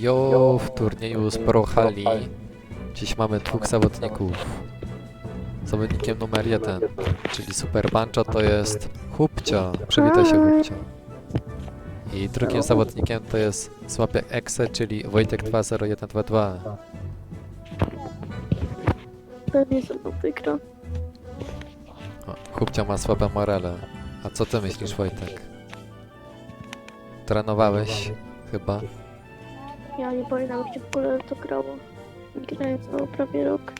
Jo, w turnieju z Pro Hali dziś mamy dwóch zawodników. Zawodnikiem numer jeden, czyli Super Bancho to jest Hupcio. Przywitaj się Hupcio. I drugim zawodnikiem to jest Słapek Exe, czyli Wojtek 20122. Pewnie ze mną wygra. O, ma słabe morale. A co ty myślisz Wojtek? Trenowałeś chyba? Ja nie pamiętam się w ogóle to grało. Grałem znowu prawie rok.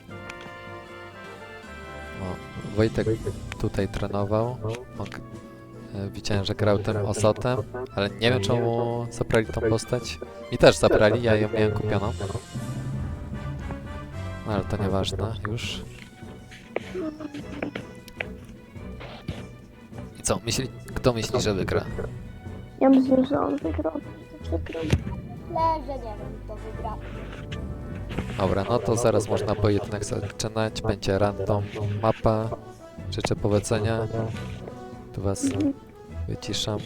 O, Wojtek tutaj trenował. G- e, widziałem, że grał tym Osotem, ale nie wiem czemu zabrali tą postać. Mi też zabrali, ja ją miałem kupioną. No ale to nieważne już. I co, myśli, kto myśli, że wygra? Ja myślę, że on wygrał. że Wygrał. Myślę, że nie wiem, kto wygra. Dobra, no to zaraz można pojedynek zaczynać. Będzie random mapa. Życzę powodzenia. Tu was wyciszam.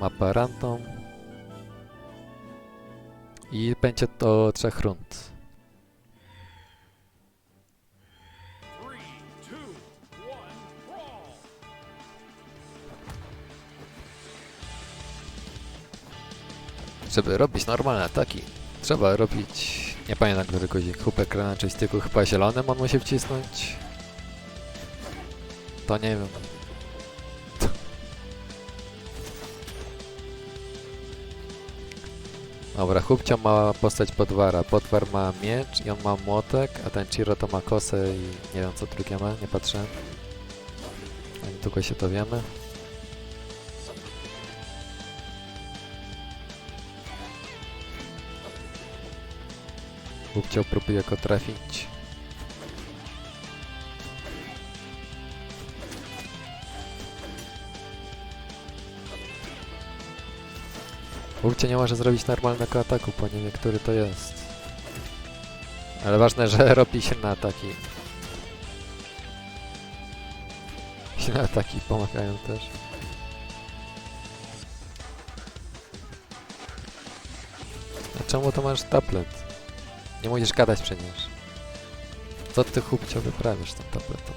Mapa random. I będzie to trzech rund. Żeby robić normalne ataki, trzeba robić... Nie pamiętam, który guzik. Hupek grana joysticku chyba zielonym on musi wcisnąć. To nie wiem. Dobra, Hupcio ma postać Podwara. Podwar ma miecz i on ma młotek, a ten Chiro to ma kosę i nie wiem co drugie ma, nie. A niedługo się dowiemy. Hupcio próbuje go trafić. Hupcio nie może zrobić normalnego ataku, bo nie wie, który to jest. Ale ważne, że robi silne ataki. Silne ataki pomagają też. A czemu to masz tablet? Nie musisz gadać przecież. Co ty chłopcio wyprawiasz tym tabletą?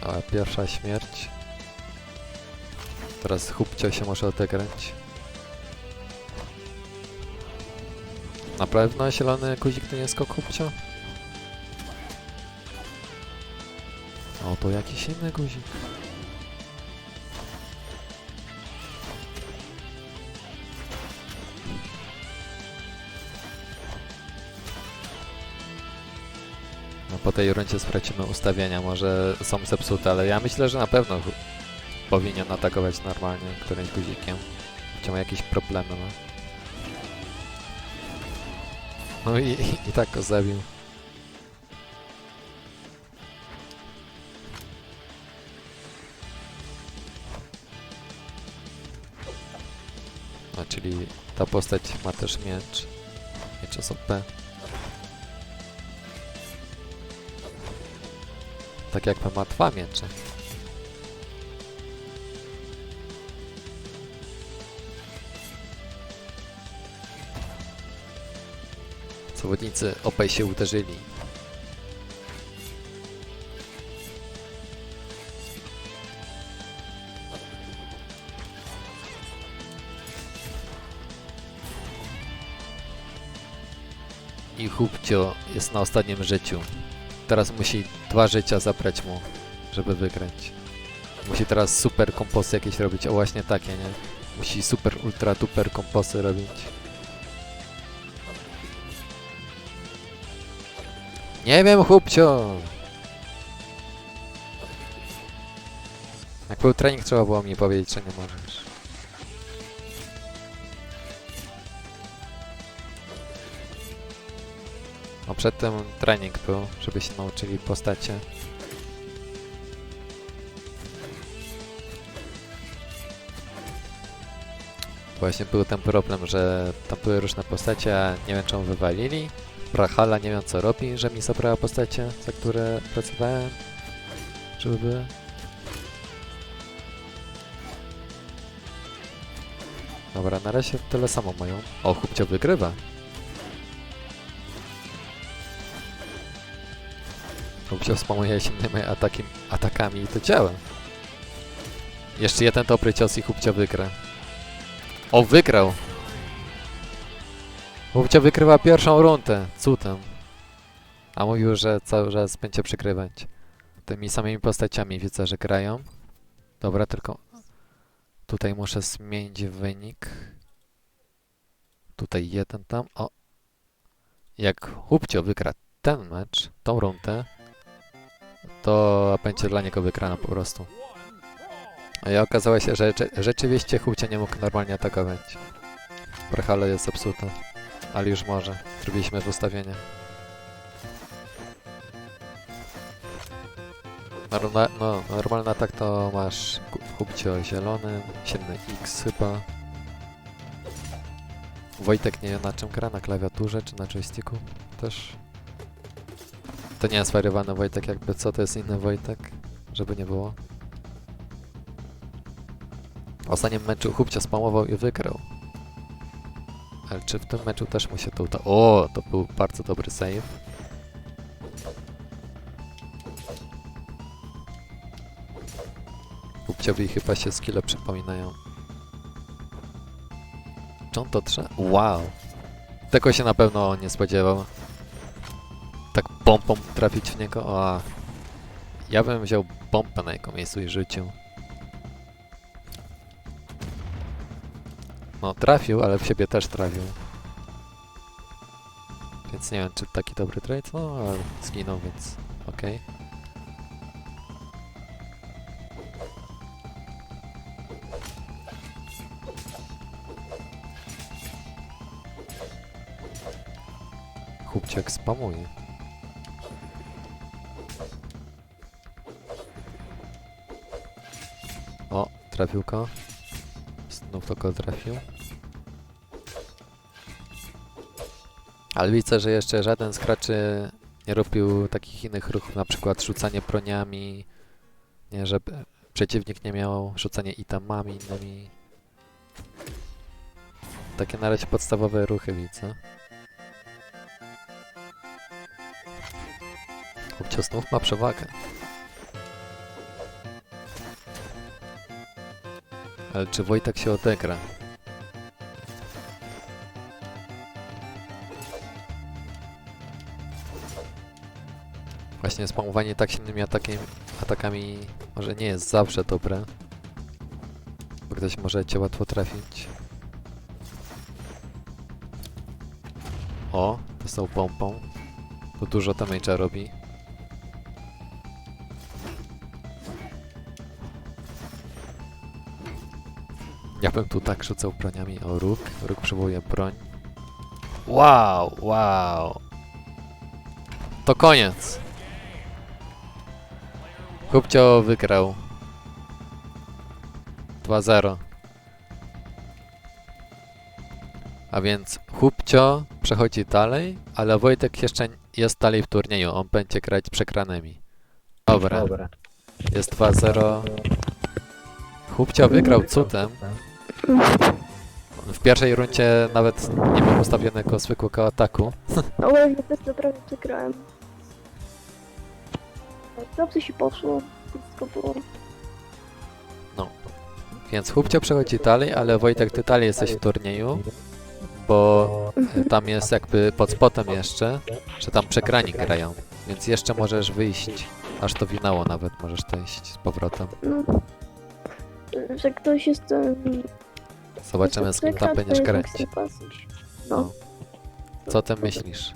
A pierwsza śmierć. Teraz chłopcio się może odegrać. Na pewno zielony guzik to nie jest chłopcio? O, to jakiś inny guzik. No po tej rundzie sprawdzimy ustawienia, może są zepsute, ale ja myślę, że na pewno powinien atakować normalnie którymś guzikiem. Ma jakieś problemy, no. No i, i, tak go zabił. No, czyli ta postać ma też miecz. Miecz OP. Tak jakby ma dwa miecze. Zawodnicy obaj się uderzyli. I Hubcio jest na ostatnim życiu. Teraz musi dwa życia zabrać mu, żeby wygrać. Musi teraz super komposy jakieś robić, o właśnie takie, nie? Musi super ultra duper komposy robić. Nie wiem, chłopcio! Jak był trening, trzeba było mi powiedzieć, że nie możesz. No przedtem trening był, żeby się nauczyli postacie. Właśnie był ten problem, że tam były różne postacie, a nie wiem czemu wywalili. Brahala nie wiem co robi, że mi zabrała postacie, za które pracowałem. żeby... Dobra, na razie tyle samo mają. O, Hubcio wygrywa. Wspomniał się innymi ataki, atakami i to działa. Jeszcze jeden dobry cios i Hubcio wygra. O, wygrał! Hubcio wygrywa pierwszą rundę. Cudem. A mówił, że cały czas będzie przegrywać. Tymi samymi postaciami widzę, że grają. Dobra, tylko tutaj muszę zmienić wynik. Tutaj jeden tam. O! Jak Hubcio wygra ten mecz, tą rundę, to będzie dla niego wygrana po prostu. Ja okazało się, że rze- rzeczywiście Hubcio nie mógł normalnie atakować. Brachalo jest zepsuta, ale już może. Zrobiliśmy w ustawienie. Norma, no, normalny atak to masz Hubcio zielony, silny X chyba. Wojtek nie wiem na czym gra, na klawiaturze czy na joysticku też. To nie jest zwariowany Wojtek jakby co, to jest inny Wojtek, żeby nie było. W ostatnim meczu Hubcio spamował i wygrał. Ale czy w tym meczu też mu się to udało? O, to był bardzo dobry save. Hubciowi chyba się skille przypominają. Czy on to trze? Wow! Tego się na pewno nie spodziewał. Bombą trafić w niego? O, ja bym wziął bombę na jego miejscu i rzucił. No, trafił, ale w siebie też trafił. Więc nie wiem, czy taki dobry trade? No, ale zginął, więc okej. Chłopciak spamuje. Trafił go. Znów to go trafił. Ale widzę, że jeszcze żaden z graczy nie robił takich innych ruchów, na przykład rzucanie broniami, nie, żeby przeciwnik nie miał rzucanie itemami innymi. Takie na razie podstawowe ruchy widzę. Chłopcio znów ma przewagę. Ale czy Wojtek się odegra? Właśnie spamowanie tak silnymi atakiem, atakami może nie jest zawsze dobre. Bo ktoś może cię łatwo trafić. O, dostał pompą. To dużo damage'a robi. Ja bym tu tak rzucał broniami o róg. Róg przywołuje broń. Wow, wow. To koniec. Kupcio wygrał. 2-0. A więc Hubcio przechodzi dalej, ale Wojtek jeszcze jest dalej w turnieju. On będzie grać przegranymi. Dobra, jest 2-0. Hubcio wygrał cudem. W pierwszej rundzie nawet nie miał ustawionego zwykłego ataku. No ale ja też naprawdę przegrałem. Dobrze się poszło. Wszystko było. Więc Hubcio przechodzi dalej, ale Wojtek, ty dalej jesteś w turnieju, bo e, tam jest jakby pod spotem jeszcze, że tam przegrani grają, więc jeszcze możesz wyjść, aż to winało nawet możesz dojść z powrotem. No. Że ktoś jest... Zobaczymy z kim tam będziesz grać. No. Co ty myślisz?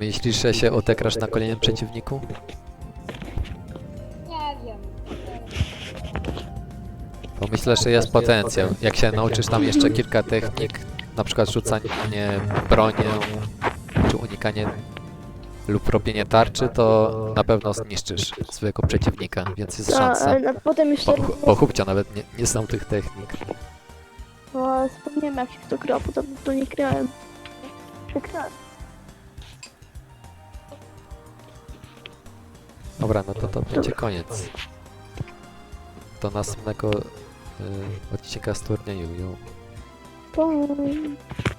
Myślisz, że się odegrasz na kolejnym przeciwniku? Nie wiem. Bo myślę, że jest potencjał. Jak się nauczysz tam jeszcze kilka technik, na przykład rzucanie bronią, czy unikanie lub robienie tarczy, to na pewno zniszczysz swojego przeciwnika, więc jest szansa. a, potem jeszcze... Po, pochupcia nawet nie, nie znam tych technik. No, o, zapomniałem jak się w to gra, potem to nie grałem. Dobra, no to to będzie koniec. Do następnego y, odcinka z turnieju. Bye.